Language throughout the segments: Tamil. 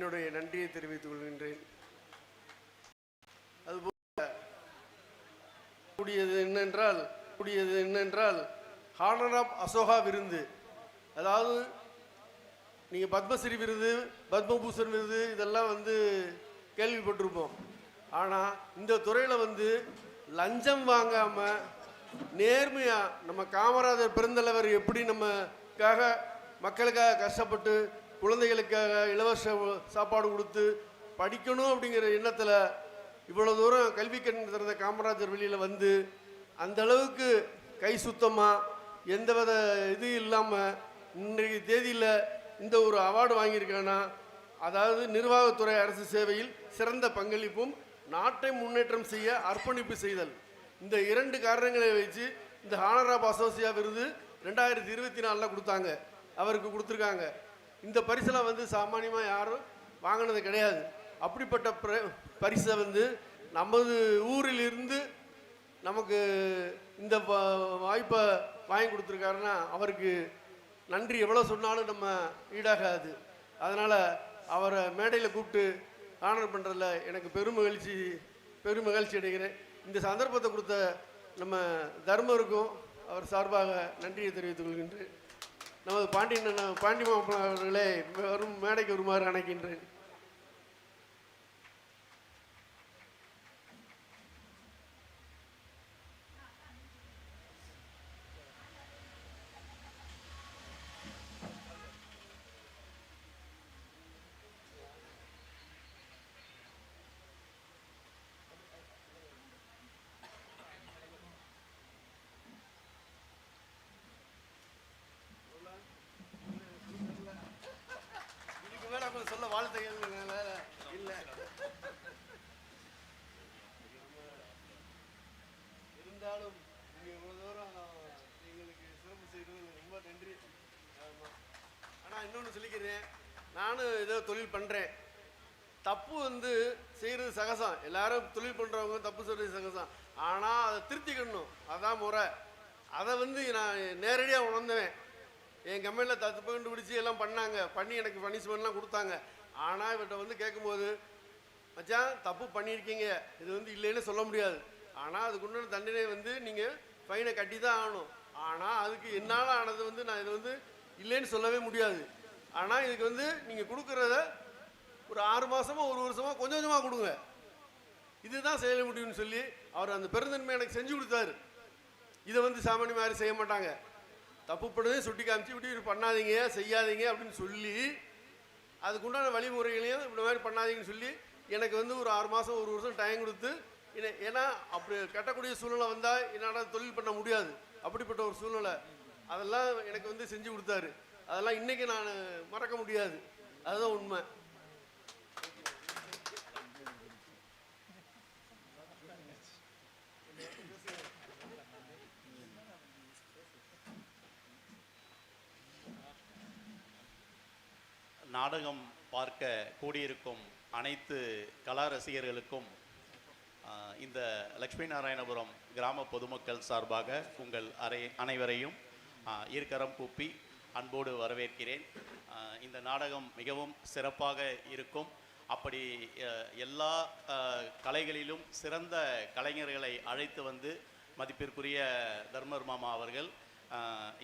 என்னுடைய நன்றியை தெரிவித்துக் கொள்கின்றேன். அதுபோல கூடியது என்னென்றால் கூடியது என்னென்றால் ஹானர் ஆஃப் அசோகா விருந்து. அதாவது நீங்கள் பத்மஸ்ரீ விருது பத்மபூஷன் விருது இதெல்லாம் வந்து கேள்விப்பட்டிருப்போம். ஆனால் இந்த துறையில் வந்து லஞ்சம் வாங்காமல் நேர்மையாக நம்ம காமராஜர் பெருந்தலைவர் எப்படி நமக்காக மக்களுக்காக கஷ்டப்பட்டு குழந்தைகளுக்காக இலவச சாப்பாடு கொடுத்து படிக்கணும் அப்படிங்கிற எண்ணத்தில் இவ்வளோ தூரம் கல்வி கண் திறந்த காமராஜர் வெளியில் வந்து அந்த அளவுக்கு கை சுத்தமாக எந்த வித இது இல்லாமல் இன்றைக்கு தேதியில் இந்த ஒரு அவார்டு வாங்கியிருக்கானா அதாவது நிர்வாகத்துறை அரசு சேவையில் சிறந்த பங்களிப்பும் நாட்டை முன்னேற்றம் செய்ய அர்ப்பணிப்பு செய்தல். இந்த இரண்டு காரணங்களை வச்சு இந்த ஹானர் ஆஃப் அசோசியா விருது ரெண்டாயிரத்தி இருபத்தி நாலில் கொடுத்தாங்க. அவருக்கு கொடுத்துருக்காங்க. இந்த பரிசெல்லாம் வந்து சாமானியமாக யாரும் வாங்கினது கிடையாது. அப்படிப்பட்ட பிர- பரிசை வந்து நமது ஊரில் இருந்து நமக்கு இந்த வாய்ப்பை வாங்கி கொடுத்துருக்காருன்னா அவருக்கு நன்றி. எவ்வளோ சொன்னாலும் நம்ம ஈடாகாது. அதனால் அவரை மேடையில் கூப்பிட்டு ஆனர் பண்ணுறதுல எனக்கு பெருமகிழ்ச்சி பெருமகிழ்ச்சி அடைகிறேன். இந்த சந்தர்ப்பத்தை கொடுத்த நம்ம தர்மருக்கும் அவர் சார்பாக நன்றியை தெரிவித்துக் கொள்கின்றேன். நமது பாண்டியன் பாண்டி மாப்பிள்ளை அவர்களே வரும் மேடைக்கு வருமாறு அணைக்கின்றேன். சொல்ல வாழ்த்துகள் இல்லை இருந்தாலும் நீங்கள் இவ்வளோ தூரம் எங்களுக்கு சிறப்பு செய்தது ரொம்ப நன்றி. ஆனால் இன்னொன்று சொல்லிக்கிறேன். நானும் ஏதோ தொழில் பண்ணுறேன் தப்பு வந்து செய்கிறது சகசம். எல்லாரும் தொழில் பண்ணுறவங்க தப்பு செய்கிறது சகசம். ஆனால் அதை திருத்திக்கணும். அதுதான் முறை. அதை வந்து நான் நேரடியாக உணர்ந்தேன் என் கம்பெனியில் தப்பு கண்டுபிடிச்சி எல்லாம் பண்ணாங்க. பண்ணி எனக்கு பனிஷ்மெண்ட்லாம் கொடுத்தாங்க. ஆனால் இவர்கிட்ட வந்து கேட்கும்போது மச்சான் தப்பு பண்ணியிருக்கீங்க. இது வந்து இல்லைன்னு சொல்ல முடியாது. ஆனால் அதுக்குண்டான தண்டனை வந்து நீங்கள் ஃபைனை கட்டி தான் ஆகணும். ஆனால் அதுக்கு என்னால் ஆனது வந்து நான் இது வந்து இல்லைன்னு சொல்லவே முடியாது. ஆனால் இதுக்கு வந்து நீங்கள் கொடுக்குறத ஒரு ஆறு மாதமாக ஒரு வருஷமா கொஞ்சம் கொஞ்சமாக கொடுங்க. இதுதான் செய்ய முடியும்னு சொல்லி அவர் அந்த பெருந்தன்மை எனக்கு செஞ்சு கொடுத்தாரு. இதை வந்து சாமானிய மாதிரி செய்ய மாட்டாங்க. தப்பு சுட்டி காமிச்சு இப்படி இப்படி பண்ணாதீங்க செய்யாதீங்க அப்படின்னு சொல்லி அதுக்குண்டான வழிமுறைகளையும் இப்படி மாதிரி பண்ணாதீங்கன்னு சொல்லி எனக்கு வந்து ஒரு ஆறு மாதம் ஒரு வருஷம் டைம் கொடுத்து என்ன- ஏன்னா அப்படி கட்டக்கூடிய சூழ்நிலை வந்தால் என்னால் தொழில் பண்ண முடியாது. அப்படிப்பட்ட ஒரு சூழ்நிலை. அதெல்லாம் எனக்கு வந்து செஞ்சு கொடுத்தாரு. அதெல்லாம் இன்றைக்கி நான் மறக்க முடியாது. அதுதான் உண்மை. நாடகம் பார்க்க கூடியிருக்கும் அனைத்து கலா ரசிகர்களுக்கும் இந்த லக்ஷ்மி நாராயணபுரம் கிராம பொதுமக்கள் சார்பாக உங்கள் அரை அனைவரையும் இருக்கரம் கூப்பி அன்போடு வரவேற்கிறேன். இந்த நாடகம் மிகவும் சிறப்பாக இருக்கும். அப்படி எல்லா கலைகளிலும் சிறந்த கலைஞர்களை அழைத்து வந்து மதிப்பிற்குரிய தர்மர் மாமா அவர்கள்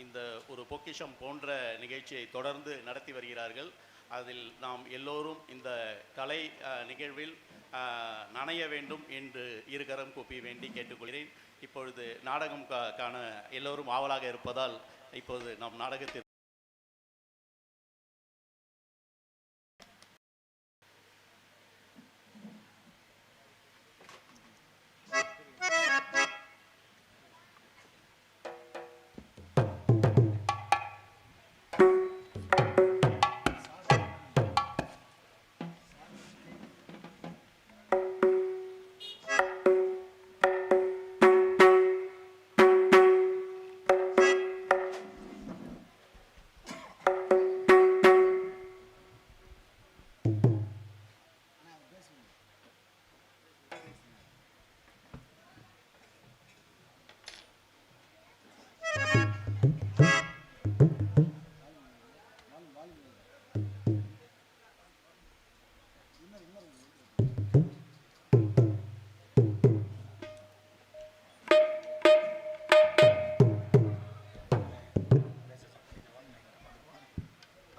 இந்த ஒரு பொக்கிஷம் போன்ற நிகழ்ச்சியை தொடர்ந்து நடத்தி வருகிறார்கள். அதில் நாம் எல்லோரும் இந்த கலை நிகழ்வில் ஆஹ், நனைய வேண்டும் என்று இருகரம் கூப்பி வேண்டி கேட்டுக்கொள்கிறேன். இப்பொழுது நாடகம் காண எல்லோரும் ஆவலாக இருப்பதால் இப்போது நம் நாடகத்தில்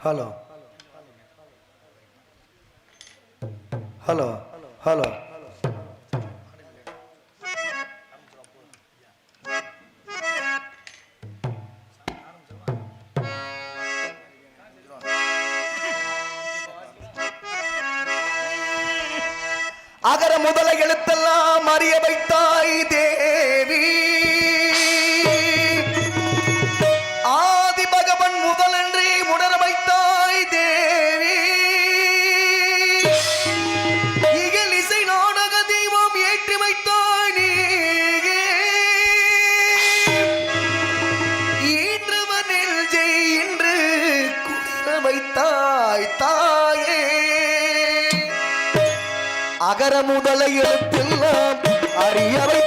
ஹலோ ஹலோ ஹலோ அகர முதல எழுத்தெல்லாம் அறிய வைத்தாய் தே அகர முதல எழுத்தெல்லாம் அறியவை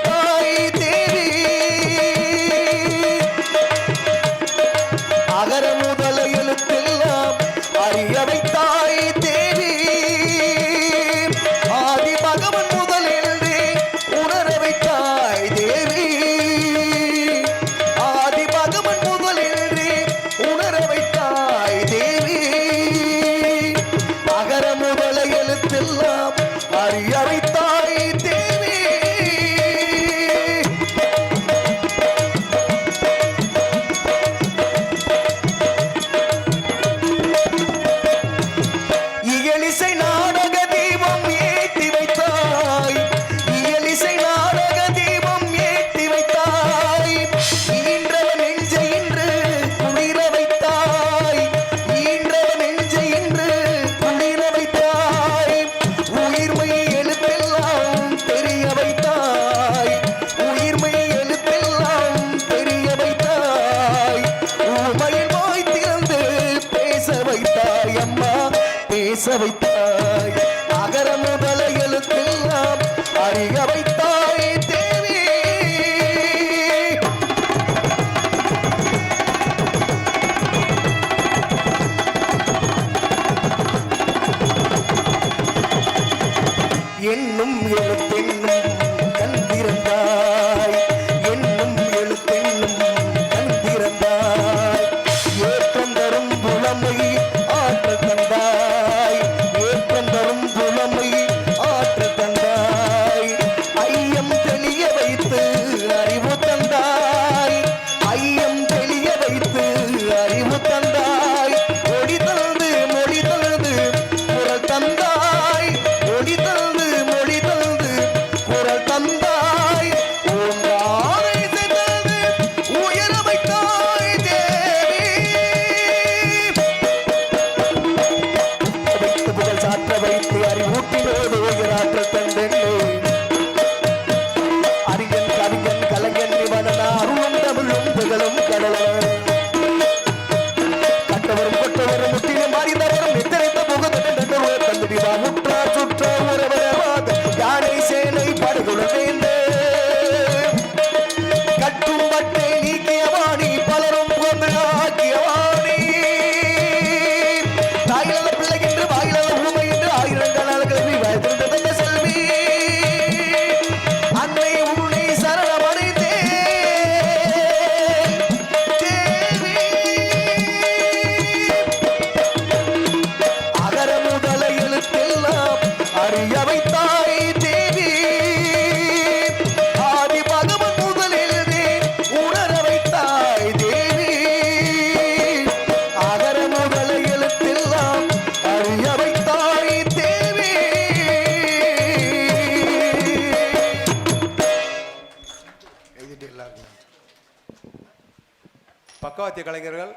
மேளவாத்திய கலைஞர்கள்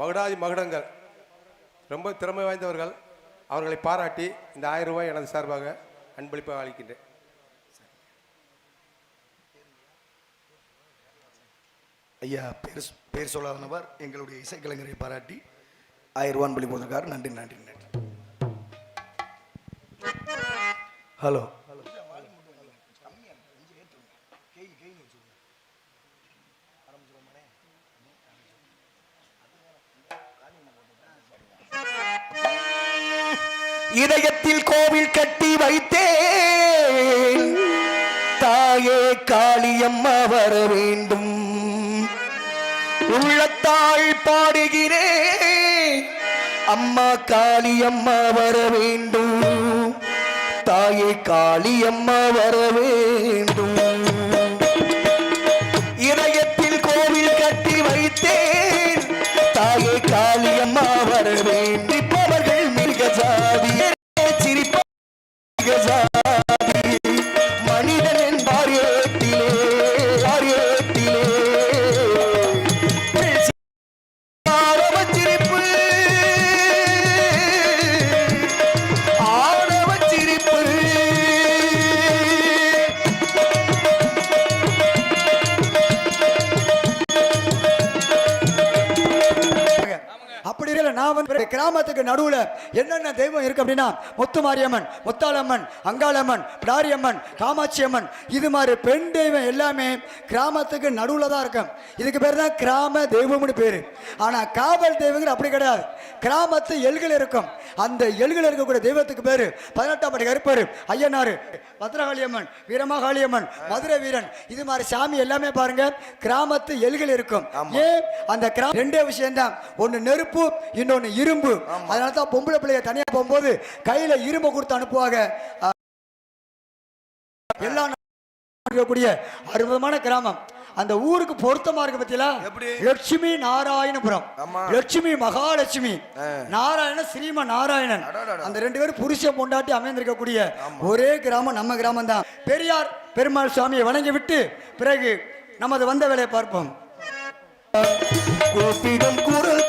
மகுடாதி மகுடங்கள் ரொம்ப திறமை வாய்ந்தவர்கள் அவர்களை பாராட்டி இந்த ஆயிரம் ரூபாய் எனது சார்பாக அன்பளிப்பாக அளிக்கின்றேன். ஐயா பேர் பேர் சொல்லாத எங்களுடைய இசைக்கலைஞரை பாராட்டி ஆயிரம் ரூபான் பள்ளி போதற்கார் நன்றி நன்றி நன்றி. ஹலோ. கட்டி வைத்தேன். தாயே காளியம்மா வர வேண்டும். உள்ளத்தாள் பாடுகிறேன். அம்மா காளியம்மா வர வேண்டும். தாயே காளியம்மா வர வேண்டும். கிராமத்துக்கு நடுவுல என்னென்ன தெய்வம் இருக்கு அப்படின்னா முத்துமாரியம்மன் முத்தாளம்மன் அங்காளம்மன் பிடாரியம்மன் காமாட்சி அம்மன் இது மாதிரி பெண் தெய்வம் எல்லாமே கிராமத்துக்கு நடுவுல தான் இருக்கும். இதுக்கு பேர் தான் கிராம தெய்வம்னு பேரு. ஆனா காவல் தெய்வங்கள் அப்படி கிடையாது. கிராமத்து எல்கள் இருக்கும். அந்த எல்கள் இருக்கக்கூடிய தெய்வத்துக்கு பேரு பதினெட்டாம் படி கருப்பர் ஐயனாரு பத்ரகாளியம்மன் வீரமாகாளியம்மன் மதுரை வீரன். இது மாதிரி சாமி எல்லாமே பாருங்க கிராமத்து எல்கள் இருக்கும். ஏன்? அந்த கிராம ரெண்டே விஷயம் தான் ஒன்னு நெருப்பு இன்னொன்னு இரும்பு. அதனால தான் பொம்பளை பிள்ளைய தனியா போகும்போது கையில இரும்பு கொடுத்து அனுப்புவாங்க. எல்லா இருக்கக்கூடிய அற்புதமான கிராமம். அந்த ஊருக்கு பொருத்தமா இருக்கு பத்தியா? லட்சுமி நாராயணபுரம். ஆமா. லட்சுமி மகாலட்சுமி. நாராயண ஸ்ரீம நாராயணன். அந்த ரெண்டு பேரும் புருஷன் பொண்டாட்டி அமைந்திருக்கக்கூடிய ஒரே கிராமம் நம்ம கிராமம் தான். பெரியார் பெருமாள் சுவாமியை வணங்கி விட்டு பிறகு நமது வந்த வேலையை பார்ப்போம். குரல்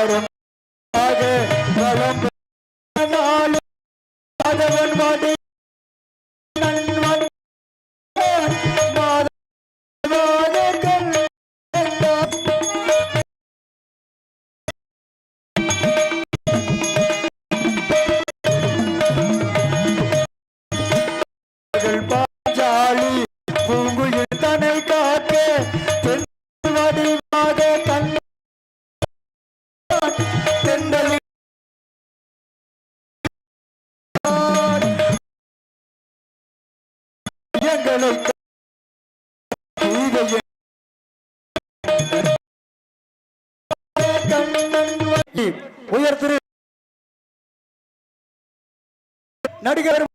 ஆனரும் உயர் திரு நடிகர்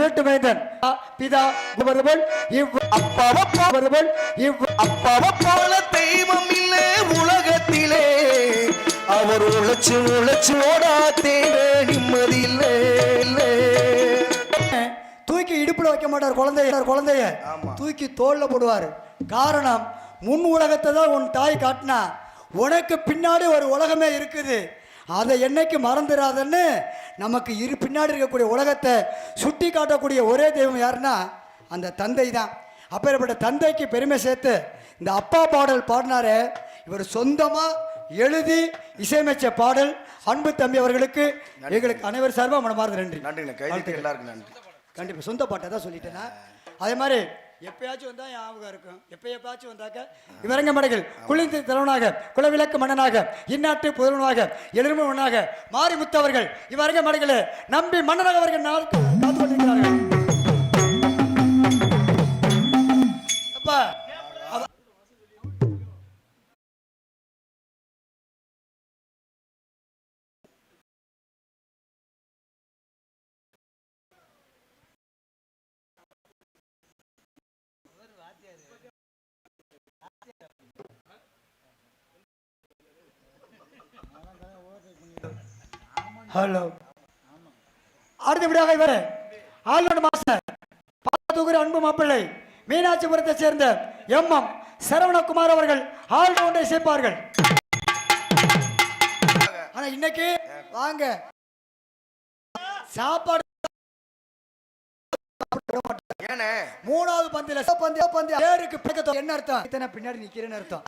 வேட்டுமைந்தன் பிதா வருவல் இவ் அப்பாவ வருவல் இவ் அப்பாவை போல தெய்வம் இல்லை உலகத்திலே. அவர் உழைச்சு உழைச்சு ஓடா தேட நிம்மதி இல்லை. தூக்கி இடுப்புல வைக்க மாட்டார் குழந்தைய குழந்தைய. தூக்கி தோல்ல போடுவார். காரணம் முன் உலகத்தை தான் உன் தாய் காட்டினா. உனக்கு பின்னாடி ஒரு உலகமே இருக்குது. அதை என்னைக்கு மறந்துடாதன்னு நமக்கு இரு பின்னாடி இருக்கக்கூடிய உலகத்தை சுட்டி காட்டக்கூடிய ஒரே தெய்வம் யாருன்னா அந்த தந்தை தான். அப்பேற்பட்ட தந்தைக்கு பெருமை சேர்த்து இந்த அப்பா பாடல் பாடினாரே. இவர் சொந்தமாக எழுதி இசையமைச்ச பாடல். அன்பு தம்பி அவர்களுக்கு எங்களுக்கு அனைவர் சார்பாக மனமார்ந்த நன்றி. கைதுக்கு எல்லாருக்கும் நன்றி. கண்டிப்பா சொந்த பாட்டை தான் சொல்லிட்டேனா அதே மாதிரி எப்பயாச்சும் வந்தா ஞாபகம் இருக்கும். எப்ப எப்பயாச்சும் வந்தாக்க இவரங்க மடைகள் குளிர்ந்து தலைவனாக குலவிளக்கு மன்னனாக இந்நாட்டு புதல்வனாக எளிமை மன்னனாக மாரிமுத்தவர்கள் இவரங்க மடைகளை நம்பி மன்னனாக அவர்கள் காத்து கொண்டிருக்கிறார்கள். அப்பா ஹலோ. அடுத்தபடியாக இவர். ஆல்ரவுண்ட் மாஸ்டர் பாத்துகுரு அன்பு மாப்பிள்ளை மீனாட்சிபுரத்தை சேர்ந்த எம் எம் சரவணகுமார் அவர்கள் ஆல்ரவுண்டை சேர்ப்பார்கள். ஆனா இன்னைக்கு வாங்க. சாப்பாடு மூணாவது பந்தில பந்திய பந்திய பேருக்கு பிறக்க என்ன அர்த்தம்? இத்தனை பின்னாடி நிக்கிறேன்னு அர்த்தம்.